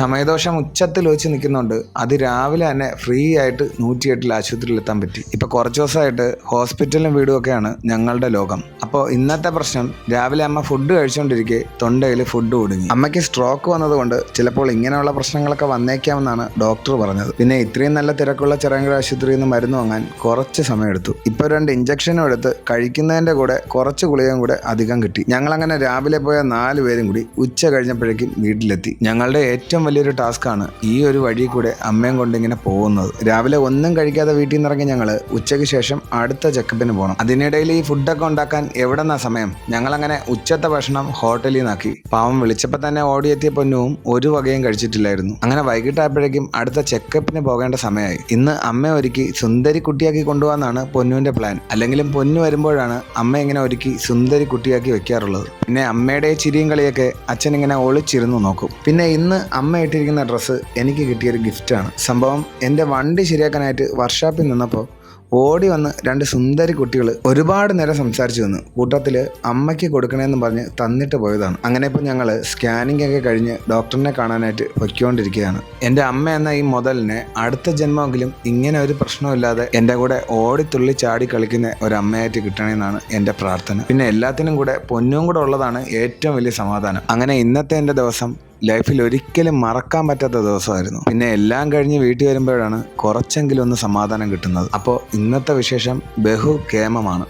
സമയദോഷം ഉച്ചത്തിൽ ഒഴിച്ച് നിൽക്കുന്നുണ്ട്. അത് രാവിലെ തന്നെ ഫ്രീ ആയിട്ട് നൂറ്റിയെട്ടിൽ ആശുപത്രിയിൽ എത്താൻ പറ്റി. ഇപ്പൊ കുറച്ച് ദിവസമായിട്ട് ഹോസ്പിറ്റലും വീടും ഒക്കെയാണ് ഞങ്ങളുടെ ലോകം. അപ്പോൾ ഇന്നത്തെ പ്രശ്നം രാവിലെ അമ്മ ഫുഡ് കഴിച്ചുകൊണ്ടിരിക്കെ തൊണ്ടയിൽ ഫുഡ് ഒടുങ്ങി അമ്മയ്ക്ക് സ്ട്രോക്ക് വന്നതുകൊണ്ട് ചിലപ്പോൾ ഇങ്ങനെയുള്ള പ്രശ്നങ്ങളൊക്കെ വന്നേക്കാമെന്നാണ് ഡോക്ടർ പറഞ്ഞത്. പിന്നെ ഇത്രയും നല്ല തിരക്കുള്ള ചിറങ്കര ആശുപത്രിയിൽ നിന്ന് മരുന്ന് വാങ്ങാൻ കുറച്ച് സമയമെടുത്തു. ഇപ്പോൾ രണ്ട് ഇഞ്ചക്ഷനും എടുത്ത് കഴിക്കുന്നതിന്റെ കൂടെ കുറച്ച് ഗുളികയും കൂടെ അധികം കിട്ടി. ഞങ്ങൾ അങ്ങനെ രാവിലെ പോയ നാല് പേരും കൂടി ഉച്ച കഴിഞ്ഞപ്പോഴേക്കും വീട്ടിലെത്തി. ഞങ്ങളുടെ ഏറ്റവും വലിയൊരു ടാസ്ക്കാണ് ഈ ഒരു വഴി കൂടെ അമ്മയും കൊണ്ടിങ്ങനെ പോകുന്നത്. രാവിലെ ഒന്നും കഴിക്കാതെ വീട്ടിൽ നിന്ന് ഇറങ്ങി ഞങ്ങൾ ഉച്ചയ്ക്ക് ശേഷം അടുത്ത ചെക്കപ്പിന് പോകണം അതിനിടയിൽ ഈ ഫുഡൊക്കെ ഉണ്ടാക്കാൻ എവിടെന്നാ സമയം? ഞങ്ങൾ അങ്ങനെ ഉച്ചത്തെ ഭക്ഷണം ഹോട്ടലിൽ നിന്നാക്കി. പാവം വിളിച്ചപ്പോൾ തന്നെ ഓടിയെത്തിയ പൊന്നുവും ഒരു വകയും കഴിച്ചിട്ടില്ലായിരുന്നു. അങ്ങനെ വൈകിട്ടായപ്പോഴേക്കും അടുത്ത ചെക്കപ്പിന് പോകേണ്ട സമയമായി. ഇന്ന് അമ്മ ഒരുക്കി സുന്ദരി കുട്ടിയാക്കി കൊണ്ടുപോകാന്നാണ് പൊന്നുവിന്റെ പ്ലാൻ അല്ലെങ്കിലും പൊന്നു വരുമ്പോഴാണ് അമ്മ ഇങ്ങനെ ഒരുക്കി സുന്ദരി കുട്ടിയാക്കി വെക്കാറുള്ളത്. പിന്നെ അമ്മയുടെ ചിരിയും കളിയൊക്കെ അച്ഛൻ ഇങ്ങനെ ഒളിച്ചിരുന്നു നോക്കും. പിന്നെ ഇന്ന് അമ്മ ഇട്ടിരിക്കുന്ന ഡ്രസ്സ് എനിക്ക് കിട്ടിയൊരു ഗിഫ്റ്റാണ്. സംഭവം എന്റെ വണ്ടി ശരിയാക്കാനായിട്ട് വർക്ക്ഷോപ്പിൽ നിന്നപ്പോൾ ഓടി വന്ന് രണ്ട് സുന്ദരി കുട്ടികൾ ഒരുപാട് നേരം സംസാരിച്ചു വന്നു കൂട്ടത്തിൽ അമ്മയ്ക്ക് കൊടുക്കണമെന്ന് പറഞ്ഞ് തന്നിട്ട് പോയതാണ്. അങ്ങനെ ഇപ്പോൾ ഞങ്ങൾ സ്കാനിംഗ് ഒക്കെ കഴിഞ്ഞ് ഡോക്ടറിനെ കാണാനായിട്ട് പൊയ്ക്കൊണ്ടിരിക്കുകയാണ്. എന്റെ അമ്മ എന്ന ഈ മുതലിനെ അടുത്ത ജന്മമെങ്കിലും ഇങ്ങനെ ഒരു പ്രശ്നമില്ലാതെ എന്റെ കൂടെ ഓടിത്തുള്ളി ചാടി കളിക്കുന്ന ഒരു അമ്മയായിട്ട് കിട്ടണമെന്നാണ് എന്റെ പ്രാർത്ഥന. പിന്നെ എല്ലാത്തിനും കൂടെ പൊന്നും കൂടെ ഉള്ളതാണ് ഏറ്റവും വലിയ സമാധാനം. അങ്ങനെ ഇന്നത്തെ എന്റെ ദിവസം ലൈഫിൽ ഒരിക്കലും മറക്കാൻ പറ്റാത്ത ദിവസമായിരുന്നു. പിന്നെ എല്ലാം കഴിഞ്ഞ് വീട്ടിൽ വരുമ്പോഴാണ് കുറച്ചെങ്കിലും ഒന്ന് സമാധാനം കിട്ടുന്നത്. അപ്പോൾ ഇന്നത്തെ വിശേഷം ബഹു കേമമാണ്